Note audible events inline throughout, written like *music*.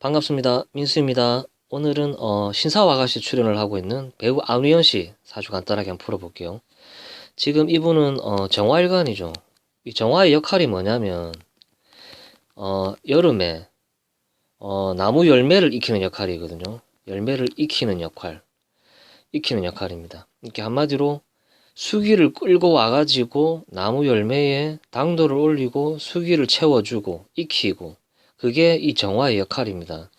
반갑습니다. 민수입니다. 오늘은 어, 신사와가씨 출연을 하고 있는 배우 안우현 씨 사주 간단하게 한번 풀어볼게요. 지금 이분은 어, 정화일관이죠. 이 정화의 역할이 뭐냐면 어, 여름에 어, 나무 열매를 익히는 역할이거든요. 열매를 익히는 역할, 익히는 역할입니다. 이렇게 한마디로 수기를 끌고 와가지고 나무 열매에 당도를 올리고 수기를 채워주고 익히고 그게 이 정화의 역할입니다.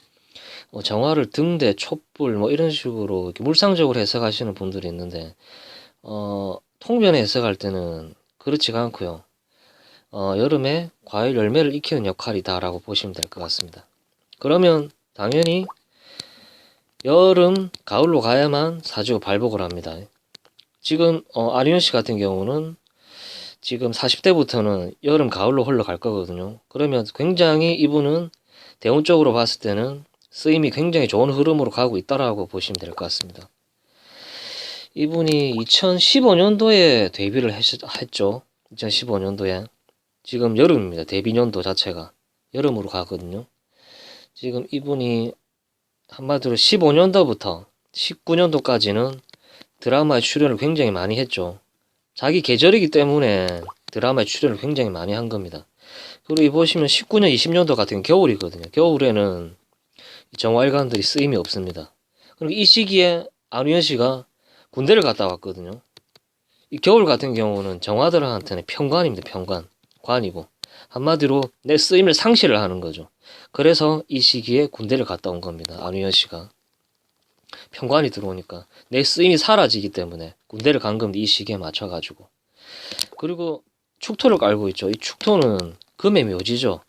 어, 정화를 등대, 촛불 뭐 이런 식으로 물상적으로 해석하시는 분들이 있는데 어, 통변에 해석할 때는 그렇지가 않고요. 어, 여름에 과일 열매를 익히는 역할이다라고 보시면 될 것 같습니다. 그러면 당연히 여름, 가을로 가야만 사주가 발복을 합니다. 지금 어, 아리온 씨 같은 경우는 지금 40대부터는 여름, 가을로 흘러갈 거거든요. 그러면 굉장히 이분은 대운 쪽으로 봤을 때는 쓰임이 굉장히 좋은 흐름으로 가고 있다라고 보시면 될 것 같습니다. 이분이 2015년도에 데뷔를 했, 죠 2015년도에. 지금 여름입니다. 데뷔년도 자체가. 여름으로 가거든요. 지금 이분이 한마디로 15년도부터 19년도까지는 드라마에 출연을 굉장히 많이 했죠. 자기 계절이기 때문에 드라마에 출연을 굉장히 많이 한 겁니다. 그리고 이 보시면 19년, 20년도 같은 겨울이거든요. 겨울에는 정화일관들이 쓰임이 없습니다. 그리고 이 시기에 안우현 씨가 군대를 갔다 왔거든요. 이 겨울 같은 경우는 정화들한테는 평관입니다. 평관. 관이고. 한마디로 내 쓰임을 상실을 하는 거죠. 그래서 이 시기에 군대를 갔다 온 겁니다. 안우현 씨가. 평관이 들어오니까 내 쓰임이 사라지기 때문에 군대를 간 겁니다. 이 시기에 맞춰가지고. 그리고 축토를 깔고 있죠. 이 축토는 금의 묘지죠.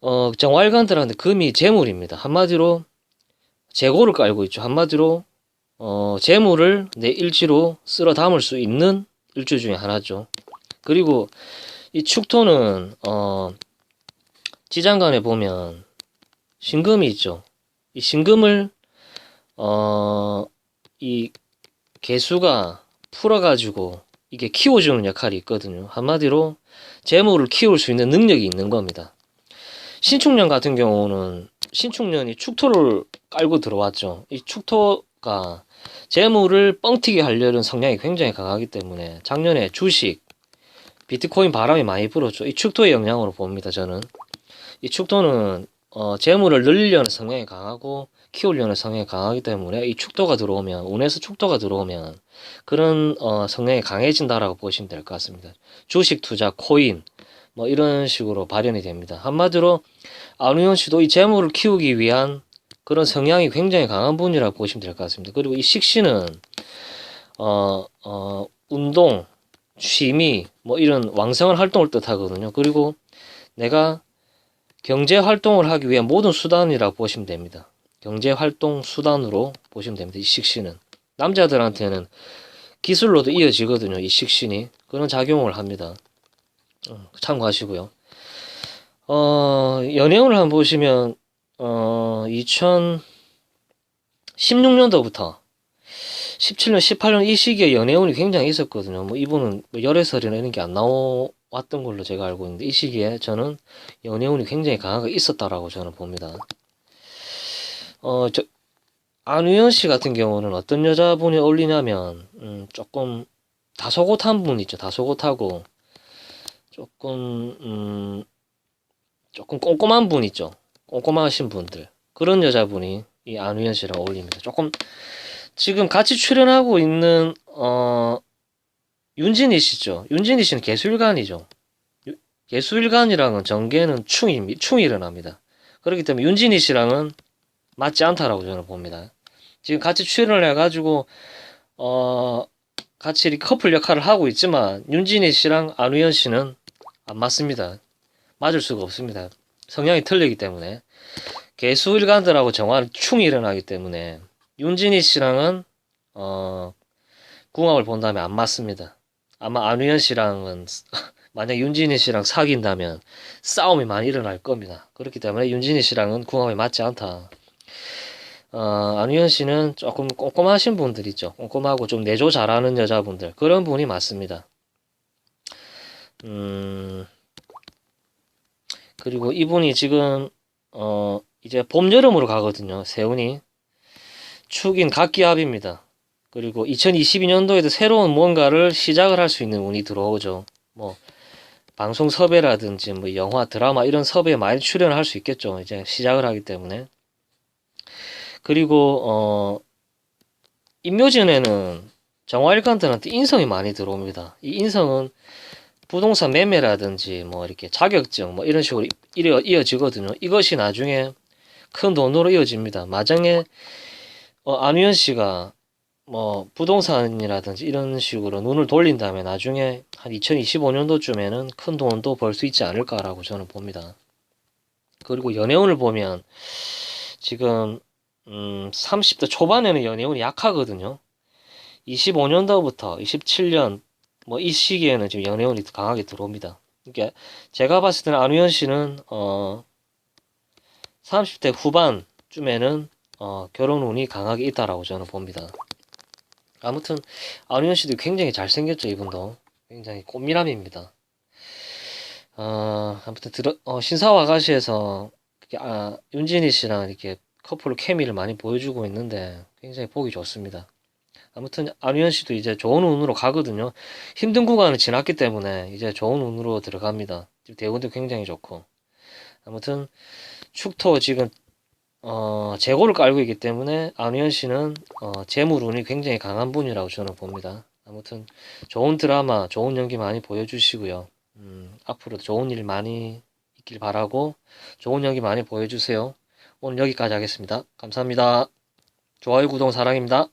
어, 정활관들한테 금이 재물입니다. 한마디로 재고를 깔고 있죠. 한마디로 어, 재물을 내 일지로 쓸어 담을 수 있는 일주 중에 하나죠. 그리고 이 축토는 어, 지장간에 보면 신금이 있죠. 이 신금을 어, 이 개수가 풀어가지고 이게 키워주는 역할이 있거든요. 한마디로 재물을 키울 수 있는 능력이 있는 겁니다. 신축년 같은 경우는 신축년이 축토를 깔고 들어왔죠. 이 축토가 재물을 뻥튀기 하려는 성향이 굉장히 강하기 때문에 작년에 주식, 비트코인 바람이 많이 불었죠. 이 축토의 영향으로 봅니다. 저는 이 축토는 어, 재물을 늘리려는 성향이 강하고 키우려는 성향이 강하기 때문에 이 축도가 들어오면 운에서 축도가 들어오면 그런 어, 성향이 강해진다라고 보시면 될 것 같습니다. 주식 투자, 코인 뭐 이런 식으로 발현이 됩니다. 한마디로 안우현 씨도 이 재물을 키우기 위한 그런 성향이 굉장히 강한 분이라고 보시면 될 것 같습니다. 그리고 이 식신은 어, 어, 운동, 취미 뭐 이런 왕성한 활동을 뜻하거든요. 그리고 내가 경제 활동을 하기 위한 모든 수단이라고 보시면 됩니다. 경제 활동 수단으로 보시면 됩니다. 이 식신은 남자들한테는 기술로도 이어지거든요. 이 식신이 그런 작용을 합니다. 어, 참고하시고요. 어, 연애운을 한번 보시면 어, 2016년도부터 17년, 18년 이 시기에 연애운이 굉장히 있었거든요. 뭐 이분은 뭐 열애설이나 이런 게 안 나 왔던 걸로 제가 알고 있는데 이 시기에 저는 연애운이 굉장히 강하게 있었다라고 저는 봅니다. 어, 저, 안우현 씨 같은 경우는 어떤 여자분이 어울리냐면, 음, 조금 다소곳한 분 있죠. 다소곳하고, 조금, 음, 조금 꼼꼼한 분 있죠. 꼼꼼하신 분들. 그런 여자분이 이 안우현 씨랑 어울립니다. 조금, 지금 같이 출연하고 있는, 어, 윤진희 씨죠. 윤진희 씨는 개수일관이죠. 개수일관이랑은 정계는 충이, 충이 일어납니다. 그렇기 때문에 윤진희 씨랑은 맞지 않다라고 저는 봅니다. 지금 같이 출연을 해가지고 어 같이 이렇게 커플 역할을 하고 있지만 윤진희 씨랑 안우현 씨는 안 맞습니다. 맞을 수가 없습니다. 성향이 틀리기 때문에 개수일관들하고 정화는 충이 일어나기 때문에 윤진희 씨랑은 어 궁합을 본다면 안 맞습니다. 아마 안우현 씨랑은 *laughs* 만약 윤진희 씨랑 사귄다면 싸움이 많이 일어날 겁니다. 그렇기 때문에 윤진희 씨랑은 궁합이 맞지 않다. 어, 안우현 씨는 조금 꼼꼼하신 분들 있죠. 꼼꼼하고 좀 내조 잘하는 여자분들. 그런 분이 맞습니다. 음, 그리고 이분이 지금, 어, 이제 봄, 여름으로 가거든요. 세운이. 축인 각기압입니다. 그리고 2022년도에도 새로운 뭔가를 시작을 할 수 있는 운이 들어오죠. 뭐, 방송 섭외라든지 뭐 영화, 드라마 이런 섭외에 많이 출연을 할수 있겠죠. 이제 시작을 하기 때문에. 그리고, 어, 임묘진에는 정화일관들한테 인성이 많이 들어옵니다. 이 인성은 부동산 매매라든지 뭐 이렇게 자격증 뭐 이런 식으로 이어, 이어지거든요. 이것이 나중에 큰 돈으로 이어집니다. 마장에 어, 안우현 씨가 뭐 부동산이라든지 이런 식으로 눈을 돌린 다음에 나중에 한 2025년도쯤에는 큰 돈도 벌 수 있지 않을까라고 저는 봅니다. 그리고 연애운을 보면 지금 음, 30대 초반에는 연애운이 약하거든요. 25년도부터 27년 뭐 이 시기에는 지금 연애운이 강하게 들어옵니다. 그러니까 제가 봤을 때는 안우현 씨는 어 30대 후반쯤에는 어 결혼운이 강하게 있다라고 저는 봅니다. 아무튼 안우현 씨도 굉장히 잘생겼죠 이분도 굉장히 꽃미남입니다. 어 아무튼 들어 어, 신사와 이렇게, 아, 윤진희 씨랑 이렇게 커플로 케미를 많이 보여주고 있는데 굉장히 보기 좋습니다. 아무튼 안우현 씨도 이제 좋은 운으로 가거든요. 힘든 구간을 지났기 때문에 이제 좋은 운으로 들어갑니다. 대운도 굉장히 좋고. 아무튼 축토 지금 어, 재고를 깔고 있기 때문에 안우현 씨는 어, 재물 운이 굉장히 강한 분이라고 저는 봅니다. 아무튼 좋은 드라마, 좋은 연기 많이 보여주시고요. 음, 앞으로 좋은 일 많이 있길 바라고 좋은 연기 많이 보여주세요. 오늘 여기까지 하겠습니다. 감사합니다. 좋아요, 구독, 사랑입니다.